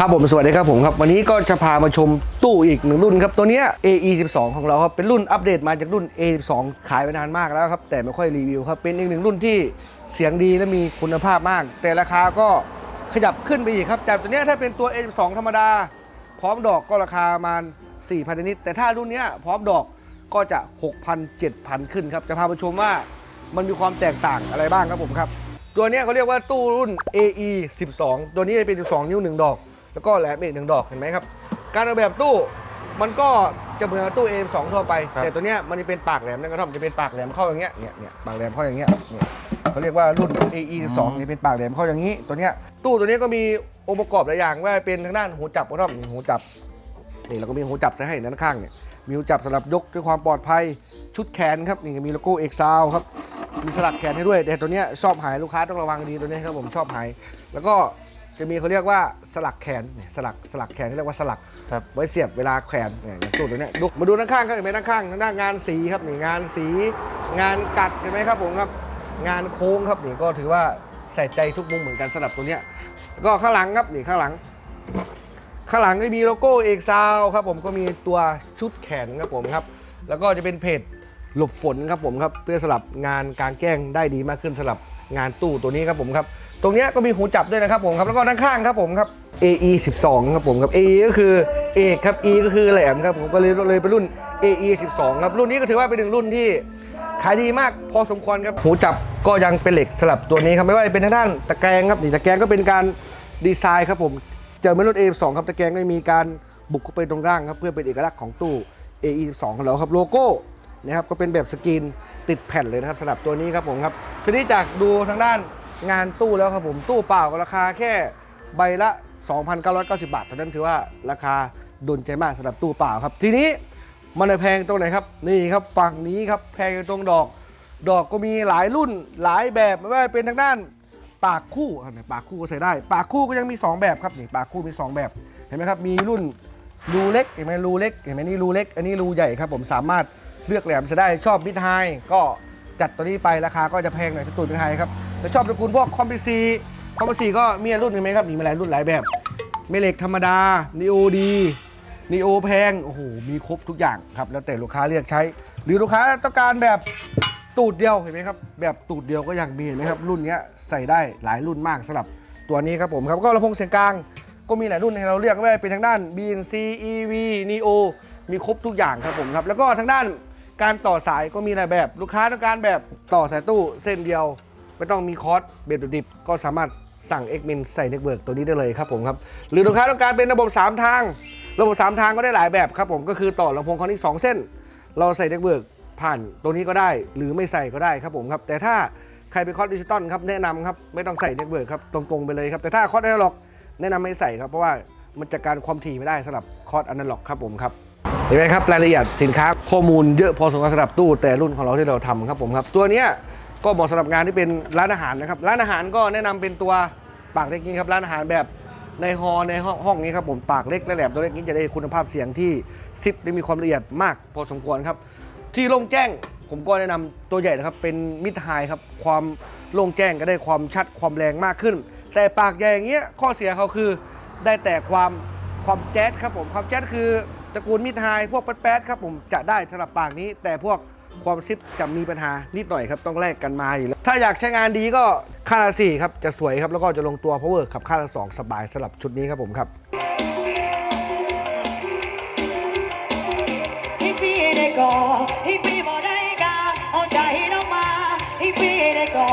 ครับผมสวัสดีครับผมครับ วันนี้ก็จะพามาชมตู้อีกหนึ่งรุ่นครับ ตัวเนี้ย AE 12ของเราครับ เป็นรุ่นอัปเดตมาจากรุ่น A 12ขายไปนานมากแล้วครับ แต่ไม่ค่อยรีวิวครับ เป็นอีกหนึ่งรุ่นที่เสียงดีและมีคุณภาพมาก แต่ราคาก็ขยับขึ้นไปอีกครับจากตัวเนี้ยถ้าเป็นตัว A 12ธรรมดา พร้อมดอกก็ราคาประมาณ4,000นิดแต่ถ้ารุ่นเนี้ยพร้อมดอกก็จะ 6,000 7,000 ขึ้นครับจะพาไปชมว่ามันมีความแตกต่างอะไรบ้างครับผมครับ ตัวนี้เขาเรียกว่าตู้รุ่น AE 12 ตัวนี้จะเป็น 12 นิ้ว 1 ดอก แล้วก็แหลมอีกหนึ่งดอกเห็นไหมครับ การออกแบบตู้มันก็จะเหมือนกับตู้ A2 ทั่วไป ครับ แต่ตัวเนี้ยมันจะเป็นปากแหลมนั่นกระท่อมจะเป็นปากแหลมเข้าอย่างเงี้ยเนี่ยเนี่ยปากแหลมเข้าอย่างเงี้ยเนี่ยเขาเรียกว่ารุ่น AE 12จะเป็นปากแหลมเข้าอย่างนี้ตัวเนี้ยตู้ตัวเนี้ยก็มีองค์ประกอบหลายอย่างว่าเป็นทางด้านหูจับกระท่อมนี่หูจับนี่เราก็มีหูจับใส่ให้ด้านข้างเนี่ยมีหูจับสำหรับยกด้วยความปลอดภัยชุดแขนครับนี่ก็มีโลโก้เอกซาวครับมีสลักแขนให้ด้วย แต่ตัวเนี้ยชอบหายลูกค้าต้องระวังดีตัวเนี้ยครับผมชอบหาย แล้วก็ จะมีเขาเรียกว่าสลักแขนเนี่ยสลักสลักแขนเขาเรียกว่าสลักครับไว้เสียบเวลาแขวนเนี่ยอย่างตู้ตัวเนี้ยดูมาดูด้านข้างครับเห็นไหมด้านข้างด้านหน้างานสีครับนี่งานสี งานกัดเห็นไหมครับผมครับงานโค้งครับนี่ก็ถือว่าใส่ใจทุกมุมเหมือนกันสำหรับตัวเนี้ยแล้วก็ข้างหลังครับนี่ข้างหลัง ข้างหลังก็มีโลโก้เอกซาวครับผมก็มีตัวชุดแขนครับผมครับ แล้วก็จะเป็นเพจหลบฝนครับผมครับเพื่อสลับงานกลางแจ้งได้ดีมากขึ้นสลับงานตู้ตัวนี้ครับผมครับ ตรงเนี้ยก็มีหูจับด้วยนะครับผมครับแล้วก็ด้านข้างครับผมครับ AE 12ครับผมครับ AE ก็คือเอกครับ E ก็คือแหลมครับผมก็เลยเลยเป็นรุ่น AE 12ครับรุ่นนี้ก็ถือว่าเป็นหนึ่งรุ่นที่ขายดีมากพอสมควรครับหูจับก็ยังเป็นเหล็กสลับตัวนี้ครับไม่ว่าจะเป็นทางด้านตะแกรงครับนี่ตะแกรงก็เป็นการดีไซน์ครับผมเจอไม่รุ่น A2 ครับตะแกรงก็มีการบุกเข้าไปตรงล่างครับเพื่อเป็นเอกลักษณ์ของตู้ AE12 ของเราครับโลโก้นะครับก็เป็นแบบสกรีนติดแผ่นเลยนะครับสำหรับตัวนี้ครับผมครับทีนี้จากดูทางด้าน งานตู้แล้วครับผมตู้เปล่าก็ราคาแค่ใบละ 2,990 บาทเท่านั้นถือว่าราคาดุลใจมากสำหรับตู้เปล่าครับ ทีนี้มันจะแพงตรงไหนครับนี่ครับฝั่งนี้ครับแพงอยู่ตรงดอก ดอกก็มีหลายรุ่นหลายแบบไม่ว่าเป็นทางด้านปากคู่อะเนี่ยปากคู่ก็ใส่ได้ ปากคู่ก็ยังมี 2 แบบครับนี่ปากคู่มี 2 แบบเห็นไหมครับมีรุ่นรูเล็กเห็นไหมรูเล็กเห็นไหมนี่รูเล็ก อันนี้รูใหญ่ครับผมสามารถเลือกแหลมใส่ได้ชอบมิดไฮก็จัดตัวนี้ไปราคาก็จะแพงหน่อยถ้าตูดมิดไฮครับ แต่ชอบตระกูลพวกคอมพิซีคอมพิซีก็มีรุ่นเห็นไหมครับมีหลายรุ่นหลายแบบเมเล็กธรรมดานีโอดีนีโอแพงโอ้โหมีครบทุกอย่างครับแล้วแต่ลูกค้าเลือกใช้ หรือลูกค้าต้องการแบบตูดเดียวเห็นไหมครับแบบตูดเดียวก็ยังมีเห็นไหมครับรุ่นเนี้ยใส่ได้หลายรุ่นมากสำหรับตัวนี้ครับผมครับก็ลำโพงเสียงกลางก็มีหลายรุ่นให้เราเลือกไม่ว่าจะเป็นทางด้าน BNC EV Neo มีครบทุกอย่างครับผมครับ แล้วก็ทางด้านการต่อสายก็มีหลายแบบ ลูกค้าต้องการแบบต่อสายตู้เส้นเดียว ไม่ต้องมีคอร์สเบ็ดดิบก็สามารถสั่ง x m i n ใส่เน็ตเวิร์กตัวนี้ได้เลยครับผมครับ หรือลูกค้าต้องการเป็นระบบ 3 ทาง ระบบ 3 ทางก็ได้หลายแบบครับผมก็คือต่อลำโพงคอนอีก2เส้น เราใส่เน็ตเวิร์กผ่านตัวนี้ก็ได้ หรือไม่ใส่ก็ได้ครับผมครับ แต่ถ้าใครเป็นคอร์สดิจิตอลครับแนะนำครับไม่ต้องใส่เน็ตเวิร์กครับตรงๆไปเลยครับแต่ถ้าคอร์สอนาล็อกแนะนำไม่ใส่ครับเพราะว่ามันจะการความถี่ไม่ได้สำหรับคอร์สอนาล็อกครับผมครับเห็นไหมครับรายละเอียดสินค้าข้อมูลเยอะพอสมควรสำหรับตู้แต่รุ่นของเราที่เราทำครับผมครับตัวเนี้ย ก็เหมาะสำหรับงานที่เป็นร้านอาหารนะครับ ร้านอาหารก็แนะนำเป็นตัวปากเล็กนี้ครับร้านอาหารแบบในฮอในห้องห้องนี้ครับผมปากเล็กและแหลมตัวเล็กนี้จะได้คุณภาพเสียงที่ซิปได้มีความละเอียดมากพอสมควรครับ ที่โล่งแจ้งผมก็แนะนำตัวใหญ่นะครับเป็นมิดไฮครับความโล่งแจ้งก็ได้ความชัดความแรงมากขึ้น แต่ปากใหญ่อย่างเงี้ยข้อเสียเขาคือได้แต่ความความแจ๊สครับผมความแจ๊สคือตระกูลมิดไฮพวกแป๊ดๆครับผมจะได้สำหรับปากนี้ แต่พวก ความซิปจะมีปัญหานิดหน่อยครับต้องแลกกันมาอยู่แล้ว ถ้าอยากใช้งานดีก็ค่าละสี่ครับจะสวยครับแล้วก็จะลงตัว power ขับค่าละสองสบายสำหรับชุดนี้ครับผมครับฮิปปี้ได้ก่บ่ได้กาเอาใจน้องมาฮิปปี้ได้ก่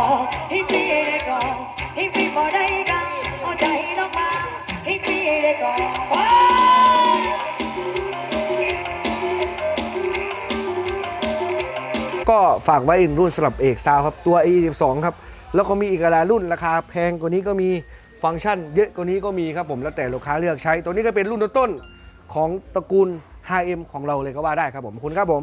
ได้ก่อน ก็ฝากไว้อีกรุ่นสำหรับเอกซาวครับตัว A12 ครับแล้วก็มีอีกหลายรุ่นราคาแพงกว่านี้ก็มีฟังก์ชันเยอะกว่านี้ก็มีครับผมแล้วแต่ลูกค้าเลือกใช้ ตัวนี้ก็เป็นรุ่นต้นๆของตระกูล 5M ของเราเลยก็ว่าได้ครับผมขอบคุณครับผม